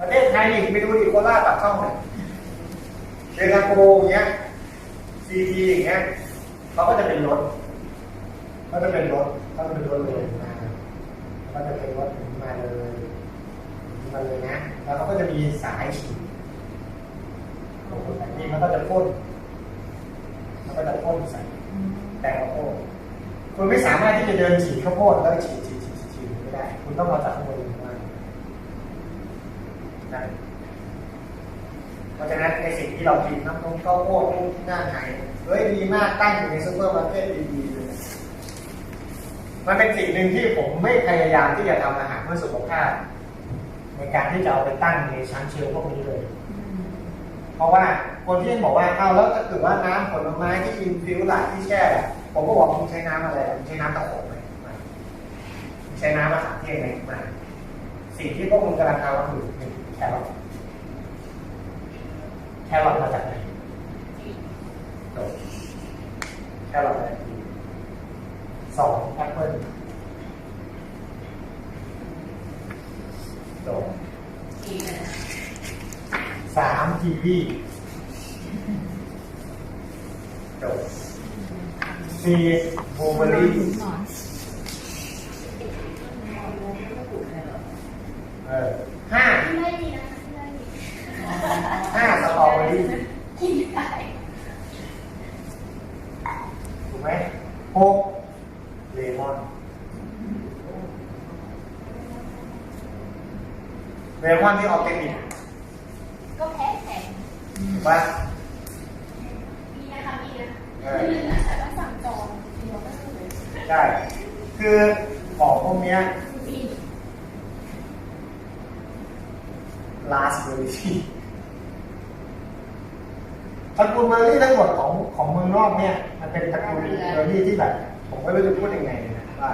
ประเทศไทยนี่ไปดูดิโคราชปากช่องเนี่ยเดลาโกอย่างเงี้ยซีทีอย่างเงี้ยเขาก็จะเป็นรถเขาจะเป็นรถเขาจะเป็นรถเลยมาเขาจะเป็นรถมาเลยมาเลยนะ แล้วเขาก็จะมีสายฉีดโอ้โหแบบนี้มันก็จะพ่นมันก็จะพ่นใส่แต่ละโพดคุณไม่สามารถที่จะเดินฉีดข้าวโพดแล้วฉีดฉีดฉีดฉีดไม่ได้ คุณต้องมาจากข้างบ ได้ เพราะฉะนั้นในสิ่งที่เรากินน้ำนมข้าวโพดนู่นที่น่าหายเฮ้ยดีมากตั้งอยู่ในซูเปอร์มาร์เก็ตดีๆเลยมันเป็นสิ่งหนึ่งที่ผมไม่พยายามที่จะทำอาหารเพื่อสุขภาพ ในการที่จะเอาไปตั้งในชั้นเชลพวกนี้เลย เพราะว่าคนที่บอกว่าเอาแล้วถ้าเกิดว่าน้ำผลไม้ที่อินฟิวหลาที่แช่ผมก็บอกคุณใช้น้ำอะไรคุณใช้น้ำตะโขงไหมใช้น้ำมะขามเทศไหมม่สิ่งที่พวกคุณกำลังทำก็คือหนึ่ง แครอทแครอทมาจากไหนจบแครอทมาจากไหนสองแอปเปิ้ลจบสามกีวีจบสี่บูเบอร์รี่เออห้า ไม่ดีนะคะไม่ดี ห้าสตรอเบอร์รี่ กินได้ ถูกไหมหกเลมอนเล มอนที่ออร์แกนิกก็แพ้แข็งถูกป่ะมีนะคะมีนะเออแต่ต้องสั่งจองเดียวก็คือใช่คือของพวกเนี้ยมี last ability ตระกูลเบอร์รี่ทั้งหมดของของเมืองนอกเนี่ย มันเป็นตระกูลเบอร์รี่ที่แบบ ผมไม่รู้จะพูดยังไงเลยนะว่า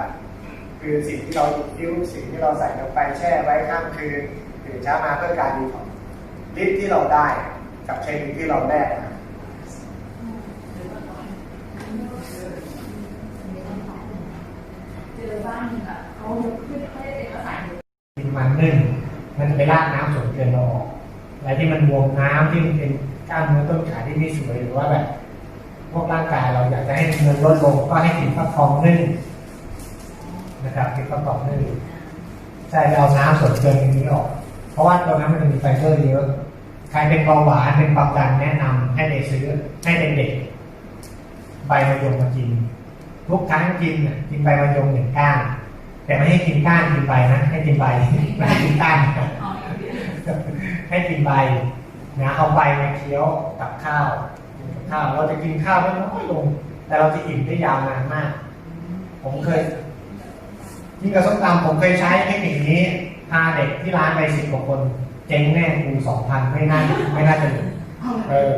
คือสิ่งที่เราคิ้วสิ่งที่เราใส่ลงไปแช่ไว้ข้ามคืน ตื่นเช้ามาเพื่อการดีของฤทธิ์ที่เราได้กับเคมีที่เราแลกมาเจอบ้านอะเขาขึ้นเขาได้เอกสารกินมันนึ่งมันจะไปลากน้ำส่วนเกินเราออกอะไรที่มันบวมน้ำที่มันเป็นกล้ามเนื้อต้นขาที่ไม่สวยหรือว่าแบบพวกร่างกายเราอยากจะให้เงินลดลงก็ให้กินฟักทองนึ่งนะครับกินฟักทองนึ่งใช่แล้วเอาน้ำส่วนเกินนี้ออก เพราะว่าตรงนั้นมันจะมีไฟเบอร์เยอะใครเป็นเบาหวานเป็นความดันแนะนำให้เด็กซื้อให้เด็กๆใบมะยมมากินทุกครั้งกินน่ะกินใบมะยมหนึ่งก้านแต่ไม่ให้กินก้านกินใบนะให้กินใบไม่ให้กินก้านให้กินใบนะเอาใบมาเคี้ยวกับข้าวตับข้าวเราจะกินข้าวไม่น้อยลง แต่เราจะอิ่มได้ยาวนานมาก ผมเคยยิ่งกับส้มตำผมเคยใช้เทคนิคนี้าเด็กที่ร้านไปสิบกว่าคน เจ๊งแน่กูสองพันไม่น่าไม่น่าจะเหลือเออ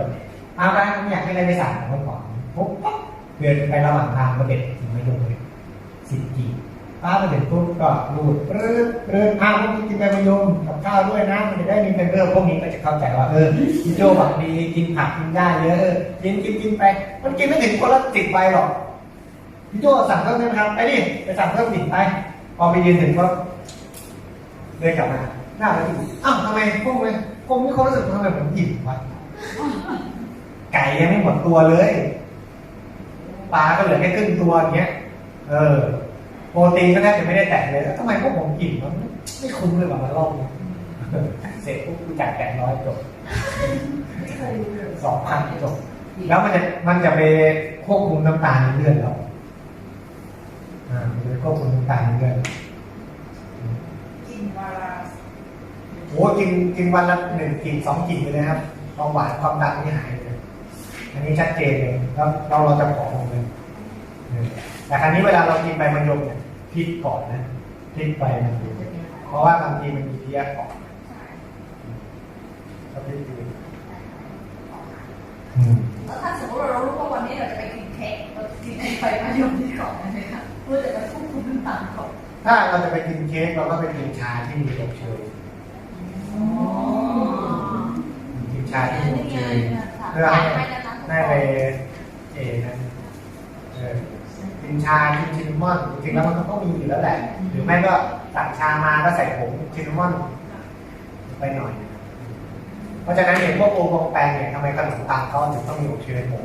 เอาไปผมอยากให้ได้ไปสั่งเมื่อก่อนปุ๊บปั๊บเดินไประหว่างทางก็เด็ดถึงไม่ยงเลยสิบกีบป้าไปถึงปุ๊บก็รูดปรื้ดปรื้ดอ้าวพวกนี้กินใบมะยมกับข้าวด้วยนะมันจะได้มีไฟเบอร์พวกนี้ก็จะเข้าใจว่าเออพี่โจหวังดีกินผักกินได้เยอะเออกินกินกินไป มันกินไม่ถึงคนละสิบใบหรอกพี่โจสั่งเพิ่มได้ไหมครับไปดิไปสั่งเพิ่มดิไปพอไปยืนถึงก็ เดินกลับมาหน้าไปดูอ้าวทำไมพวกเลยผมมีควารู้สึกทำไมผมอิ่มวะไก่ยังไม่หมดตัวเลยปลาก็เหลือแค่ครึ่งตัวอย่างเงี้ย เออ โปรตีนก็แทบจะไม่ได้แตะเลยทำไมพวกผมอิ่มมันไม่คุ้มเลยแบบมันรอบนี้เสร็จปุ๊บกูจ่ายแปดร้อยจบสองพันจบ แล้วมันจะมันจะไปควบคุมน้ำตาลในเลือดเราอ่ามันจะไปควบคุมน้ำตาลในเลือดกินวาลา โอ้กินกินวันละหนึ่งกิ่งสองกิ่งเลยนะครับเบาหวานความดันนี่หายเลยอันนี้ชัดเจนเลยแล้วเราเราจะผอมลงเลยเออแต่ครั้นี้เวลาเรากินใบมะยมเนี่ยพลิกก่อนนะพลิกใบมันดูเพราะว่าบางทีมันมีเลี้ยก่อนก็พลิกดูอืมแล้วถ้าสมมติเรารู้ว่าวันนี้เราจะไปกินเค้กเราจะกินไอ้ไฟมะยมที่ก่อนได้ไหมคะเพื่อจะไปควบคุมน้ำตาลก่อนถ้าเราจะไปกินเค้กเราก็ไปกินชาที่มีอบเชย อ๋อ กินชาที่มีอบเชยเพื่อให้ได้ไปเอนะเออกินชากินชินนามอนจริงๆแล้วมันก็ต้องมีอยู่แล้วแหละ หรือไม่ก็สั่งชามาก็ใส่ผงชินนามอนไปหน่อย เพราะฉะนั้นเนี่ยพวกโอวงแปลงเนี่ยทำไมขนมตาลเขาถึงต้องมีอบเชยผง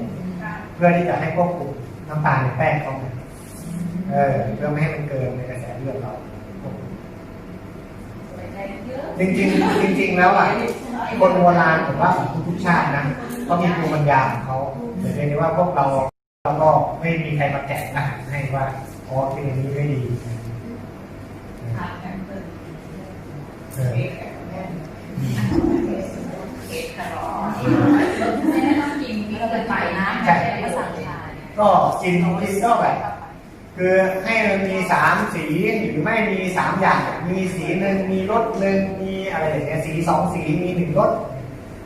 เพื่อที่จะให้ควบคุมน้ำตาลในแป้งเขาเนี่ยเออเพื่อไม่ให้มันเกินในกระแสเลือดเราจริงๆจริง ๆ แล้วอะ คนโบราณผมว่าของทุกๆชาตินะเขามีภูมิปัญญาของเขาแต่เพียงแต่ว่าพวกเราเราก็ไม่มีใครมาแจกอาหารให้ว่าอ๋อกินอย่างนี้ไม่ดีเออแม่ต้องกินมีเราเลยไปนะไม่ใช่ภาษาไทยก็กินกินก็แบบ คือให้มันมีสามสีหรือไม่มีสามอย่าง มีสีหนึ่งมีรสหนึ่งมีอะไรอย่างเงี้ยสีสองสีมีหนึ่งรส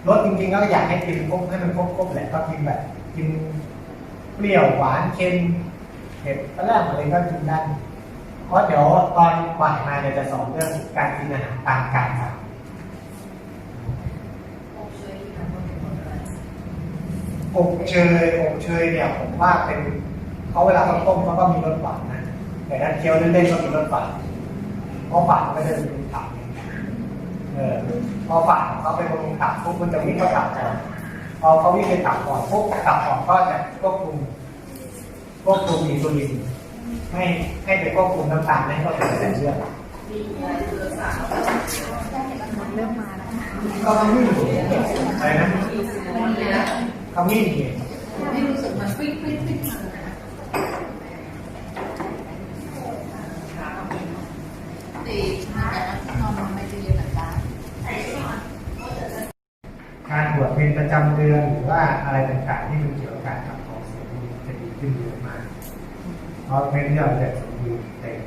รสจริงๆก็อยากให้กินครบให้มันครบครบแหละก็กินแบบกินเปรี้ยวหวานเค็มเผ็ดก็แล้วอะไรก็กินได้เพราะเดี๋ยวตอนบ่ายมาเนี่ยจะสอนเรื่องการกินอาหารตามการสั่งอบเชยอบเชยเนี่ยผมว่าเป็น เขาเวลาเขาต้มเขาก็มีรสหวานนะแต่ถ้าเคี้ยวเล่นๆก็มีรสฝาดเพราะฝาดมันก็จะมีตับเออพอฝาดเขาเป็นบำรุงตับปุ๊บมันจะวิ่งเข้าตับก่อนพอเขาวิ่งไปตับก่อนปุ๊บตับก่อนก็จะควบคุมควบคุมอินซูลินให้ให้ไปควบคุมน้ำตาลไม่ให้เข้าไปในเส้นเลือดเริ่มมาแล้วก็ขมิ้นอะไรนะขมิ้นเนี่ยไม่รู้สึกมันฟิ้งฟิ้งฟิ้งตี การตรวจเป็นประจำเดือนหรือว่าอะไรต่างๆที่มันเกี่ยวกับการขับของเสียงจะดีขึ้นเยอะมากเพราะเป็นที่เราจะสมบูรณ์เต็ม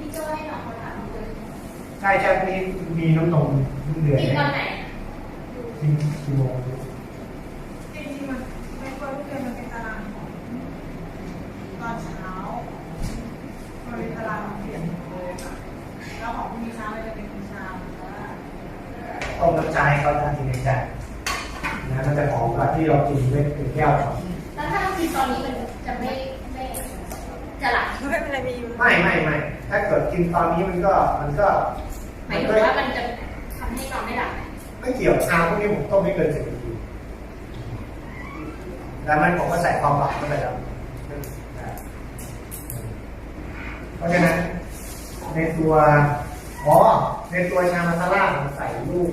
พี่โจ้ให้น้องเขาถามเลยใช่ใช่มีมีน้ำนมทุกเดือนกินเนี่ยตอนไหนกินกี่โมง จริงๆมันไม่ควรทุกเดือนมันเป็นตารางของตอนเช้า มันเป็นตารางเปลี่ยนเลยค่ะแล้วของพรุ่งนี้เช้ามันจะเป็นคุณเช้าแต่ว่า ต้มน้ำ ชาให้เขาทานกินในใจนะมันจะหอมกว่าที่เรากินด้วยเป็นแก้วก่อนแล้วถ้าเรากินตอนนี้มันจะไม่ไม่จะหลับไม่เป็นไรมีอยู่ไม่ไม่ไม่ถ้าเกิดกินตอนนี้มันก็มันก็หมายถึงว่ามันจะทำให้นอนไม่หลับไม่เกี่ยวชาพวกนี้ผมต้มไม่เกินสิบนาทีแล้วมันผมก็ใส่ความหวานเข้าไปแล้วเพราะฉะนั้นในตัวอ๋อในตัวชามาซาล่าผมใส่ลูก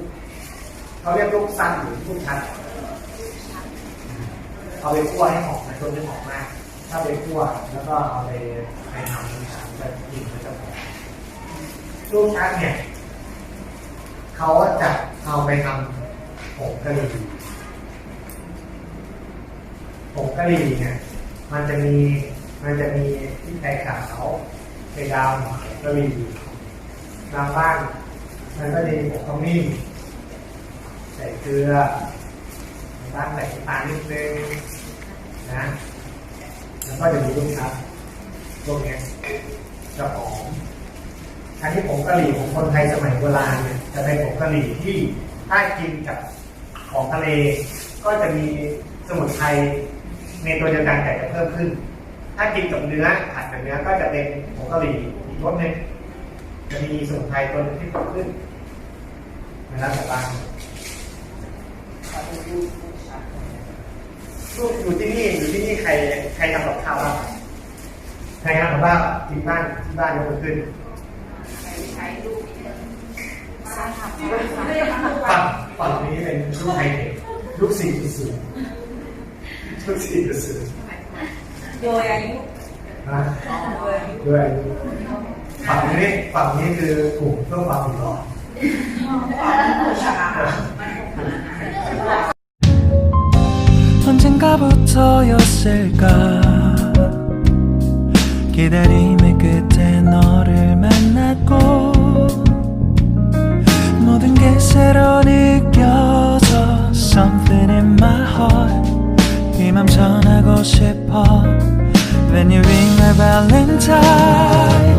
เขาเรียกลูกซันหรือลูกชัดเอาไปคั่วให้หอมนะตัวนี้หอมมาก ถ้าไปคั่วแล้วก็เอาไปไปทำน้ำชาจะกลิ่นมันจะหอมลูกชัดเนี่ยเขาจะเอาไปทำผงกะหรี่ผงกะหรี่เนี่ยมันจะมีมันจะมีที่ไก่ขาวไก่ดำกะหรี่น้ำบ้านมันก็จะมีผงขมิ้น เกลือบ้านใส่ตาลนิดนึงนะ แล้วก็จะมีลูกชัดพวกนี้จะหอมอันนี้ผงกะหรี่ของคนไทยสมัยโบราณเนี่ยจะเป็นผงกะหรี่ที่ถ้ากินกับของทะเล ก็จะมีสมุนไพรในตัวเดียวกันแต่จะเพิ่มขึ้น ถ้ากินกับเนื้อผัดกับเนื้อก็จะเป็นผงกะหรี่อีกรสหนึ่งจะมีสมุนไพรตัวนึงที่เพิ่มขึ้นในร้านแต่บ้าน ลูกอยู่ที่นี่อยู่ที่นี่ใครใครทำกับข้าวบ้างใครทำกับข้าวกินบ้านที่บ้านยกมือขึ้นฝั่งฝั่งนี้เป็นลูกไฮเทคลูกสี่จุดศูนย์ลูกสี่จุดศูนย์โดยอายุนะโดยอายุด้วยอายุฝั่งนี้ฝั่งนี้คือกลุ่มเพื่อความอยู่รอ 언젠가부터였을까 기다림의 끝에 너를 만났고 모든 게 새로 느껴져 Something in my heart 이맘 전하고 싶어 When you ring my valentine